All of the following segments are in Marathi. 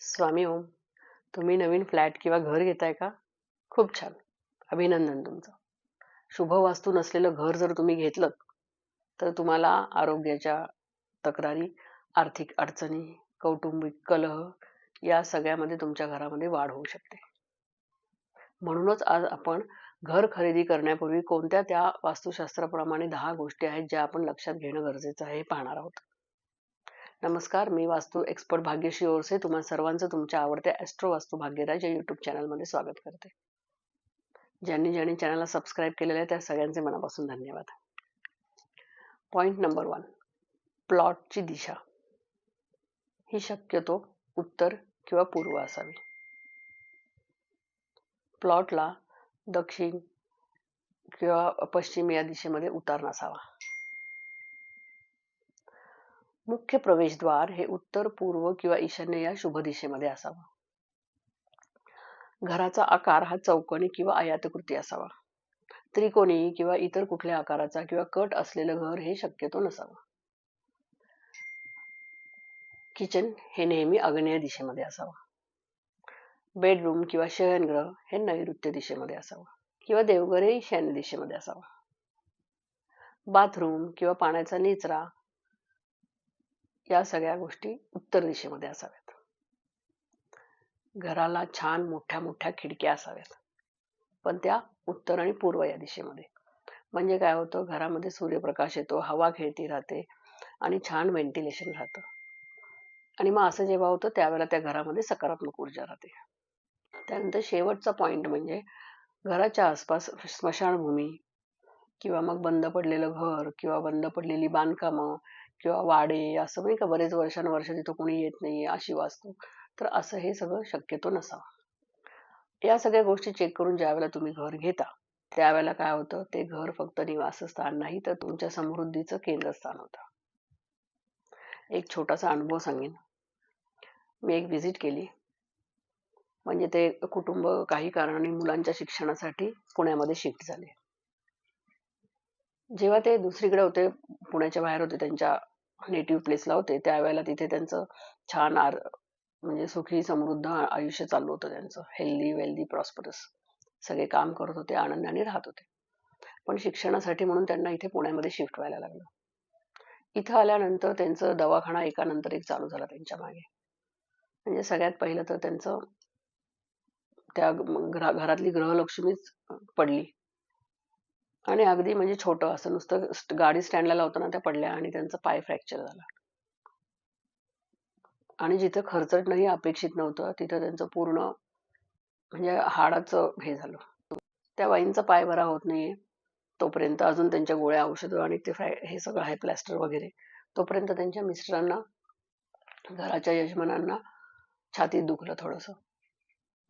स्वामी ओम तुम्ही नवीन फ्लॅट किंवा घर घेताय का? खूप छान. अभिनंदन तुमचं. शुभ वास्तू नसलेलं घर जर तुम्ही घेतलं तर तुम्हाला आरोग्याच्या तक्रारी आर्थिक अडचणी कौटुंबिक कलह या सगळ्यामध्ये तुमच्या घरामध्ये वाढ होऊ शकते. म्हणूनच आज आपण घर खरेदी करण्यापूर्वी कोणत्या त्या वास्तुशास्त्राप्रमाणे दहा गोष्टी आहेत ज्या आपण लक्षात घेणं गरजेचं आहे हे पाहणार आहोत. नमस्कार मी वास्तू एक्सपर्ट भाग्यश्री ओरसे. तुम्हा सर्वांचं तुमच्या आवडत्या ॲस्ट्रो वास्तू भाग्यराज या युट्यूब चॅनलमध्ये स्वागत करते. ज्यांनी ज्यांनी चॅनलला सबस्क्राईब केलेलं आहे त्या सगळ्यांचे मनापासून धन्यवाद. पॉईंट नंबर वन प्लॉटची दिशा. ही शक्यतो उत्तर किंवा पूर्व असावी. प्लॉटला दक्षिण किंवा पश्चिम या दिशेमध्ये उतार नसावा. मुख्य प्रवेशद्वार हे उत्तर पूर्व किंवा ईशान्य या शुभ दिशेमध्ये असावा. घराचा आकार हा चौकोनी किंवा आयातकृती असावा. त्रिकोणी किंवा इतर कुठल्या आकाराचा किंवा कट असलेलं घर हे शक्यतो नसावं. किचन हे नेहमी आग्नेय दिशेमध्ये असावं. बेडरूम किंवा शयनगृह हे नैऋत्य दिशेमध्ये असावं किंवा देवघर हे ईशान्य दिशेमध्ये असावं. बाथरूम किंवा पाण्याचा निचरा या सगळ्या गोष्टी उत्तर दिशेमध्ये असाव्यात. घराला छान मोठ्या मोठ्या खिडक्या असाव्यात. पण त्या उत्तर आणि पूर्व या दिशेमध्ये. म्हणजे काय होतं? घरामध्ये सूर्यप्रकाश येतो हवा खेळती राहते आणि छान व्हेंटिलेशन राहतं. आणि मग असं जेव्हा होतं त्यावेळेला त्या घरामध्ये सकारात्मक ऊर्जा राहते. त्यानंतर शेवटचा पॉइंट म्हणजे घराच्या आसपास स्मशानभूमी किंवा मग बंद पडलेलं घर किंवा बंद पडलेली बांधकामं किंवा वाडे असं नाही का बरेच वर्षानुवर्ष तिथं कोणी येत नाही अशी वास्तू. तर असं हे सगळं शक्यतो नसावं. या सगळ्या गोष्टी चेक करून ज्यावेळेला तुम्ही घर घेता त्यावेळेला काय होतं ते घर फक्त निवासस्थान नाही तर तुमच्या समृद्धीचं केंद्रस्थान होतं. एक छोटासा अनुभव सांगेन. मी एक व्हिजिट केली. म्हणजे ते कुटुंब काही कारणाने मुलांच्या शिक्षणासाठी पुण्यामध्ये शिफ्ट झाले. जेव्हा ते दुसरीकडे होते पुण्याच्या बाहेर होते त्यांच्या नेटिव्ह प्लेसला होते त्यावेळेला तिथे त्यांचं छान आर म्हणजे सुखी समृद्ध आयुष्य चालू होतं त्यांचं. हेल्दी वेल्दी प्रॉस्परस सगळे काम करत होते आनंदाने राहत होते. पण शिक्षणासाठी म्हणून त्यांना इथे पुण्यामध्ये शिफ्ट व्हायला लागलं. इथं आल्यानंतर त्यांचं दवाखाना एकानंतर एक चालू झाला त्यांच्या मागे. म्हणजे सगळ्यात पहिलं तर त्यांचं त्या घरातली ग्रहलक्ष्मीच पडली. आणि अगदी म्हणजे छोटं असं नुसतं गाडी स्टँडला लावताना त्या पडल्या आणि त्यांचा पाय फ्रॅक्चर झाला. आणि जिथं खर्चटणंही अपेक्षित नव्हतं तिथं त्यांचं पूर्ण म्हणजे हाडाचं हे झालं. त्या बाईंचा पाय बरा होत नाहीये. तोपर्यंत अजून त्यांच्या गोळ्या औषधं आणि ते फ्रॅ हे सगळं आहे प्लॅस्टर वगैरे. तोपर्यंत त्यांच्या मिस्टरांना घराच्या यजमानांना छातीत दुखलं थोडंसं.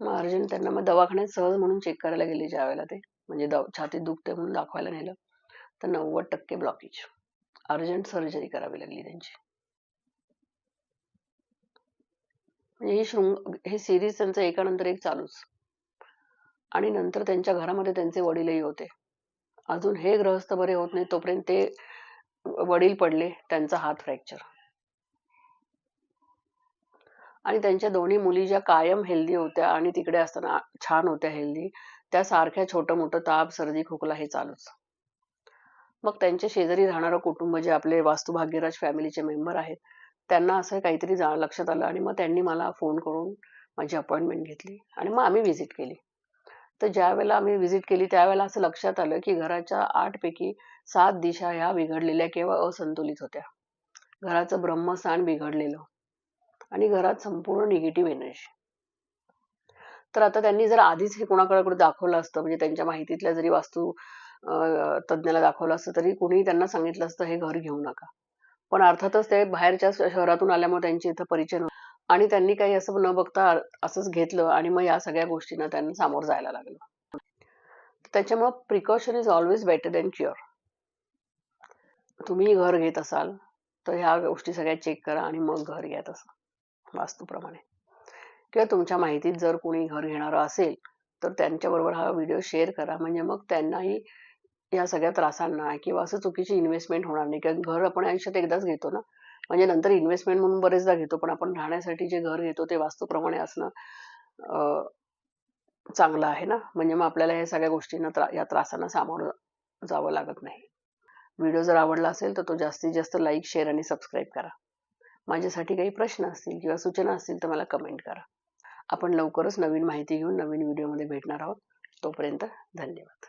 मग अर्जंट त्यांना मग दवाखान्यात सहज म्हणून चेक करायला गेले ज्या वेळेला ते. म्हणजे छातीत दुखते म्हणून दाखवायला नेलं. तर नव्वद टक्के ब्लॉकेज अर्जंट सर्जरी करावी लागली त्यांची. म्हणजे ही शृंग हे सिरीज त्यांचं एकानंतर एक चालूच. आणि नंतर त्यांच्या घरामध्ये त्यांचे वडीलही होते. अजून हे ग्रहस्थ बरे होत नाही तोपर्यंत ते वडील पडले त्यांचा हात फ्रॅक्चर आणि त्यांच्या दोन्ही मुली ज्या कायम हेल्दी होत्या आणि तिकडे असताना छान होत्या हेल्दी त्या सारख्या छोटं मोठं ताप सर्दी खोकला हे चालूच. मग त्यांच्या शेजारी राहणारं कुटुंब जे आपले वास्तुभाग्यराज फॅमिलीचे मेंबर आहेत त्यांना असं काहीतरी जा लक्षात आलं आणि मग त्यांनी मला फोन करून माझी अपॉइंटमेंट घेतली आणि मग आम्ही व्हिजिट केली. तर ज्या वेळेला आम्ही व्हिजिट केली त्यावेळेला असं लक्षात आलं की घराच्या आठपैकी सात दिशा ह्या बिघडलेल्या किंवा असंतुलित होत्या. घराचं ब्रह्मस्थान बिघडलेलं आणि घरात संपूर्ण निगेटिव्ह एनर्जी तर आता त्यांनी जर आधीच हे कोणाकडे दाखवलं असतं म्हणजे त्यांच्या माहितीतल्या जरी वास्तू तज्ज्ञाला दाखवलं असतं तरी कुणीही त्यांना सांगितलं असतं हे घर घेऊ नका. पण अर्थातच ते बाहेरच्या शहरातून आल्यामुळे त्यांची इथं परिचय आणि त्यांनी काही असं न बघता असंच घेतलं आणि मग या सगळ्या गोष्टींना त्यांना सामोर जायला लागलं. त्याच्यामुळे precaution is always better than cure तुम्ही घर घेत असाल तर ह्या गोष्टी सगळ्या चेक करा आणि मग घर घ्या तसं वास्तूप्रमाणे. किंवा तुमच्या माहितीत जर कोणी घर घेणारं असेल तर त्यांच्याबरोबर हा व्हिडिओ शेअर करा. म्हणजे मग त्यांनाही या सगळ्या त्रासांना किंवा असं चुकीची इन्व्हेस्टमेंट होणार नाही. कारण घर आपण आयुष्यात एकदाच घेतो ना म्हणजे नंतर इन्व्हेस्टमेंट म्हणून बरेचदा घेतो पण आपण राहण्यासाठी जे घर घेतो ते वास्तूप्रमाणे असणं चांगलं आहे ना? म्हणजे मग आपल्याला या सगळ्या गोष्टींना त्रा या त्रासांना सामोरं जावं लागत नाही. व्हिडिओ जर आवडला असेल तर तो जास्तीत जास्त लाईक शेअर आणि सबस्क्राईब करा. माझ्यासाठी काही प्रश्न असतील किंवा सूचना असतील तर मला कमेंट करा. आपण लवकरच नवीन माहिती घेऊन नवीन व्हिडिओमध्ये भेटणार आहोत. तोपर्यंत धन्यवाद.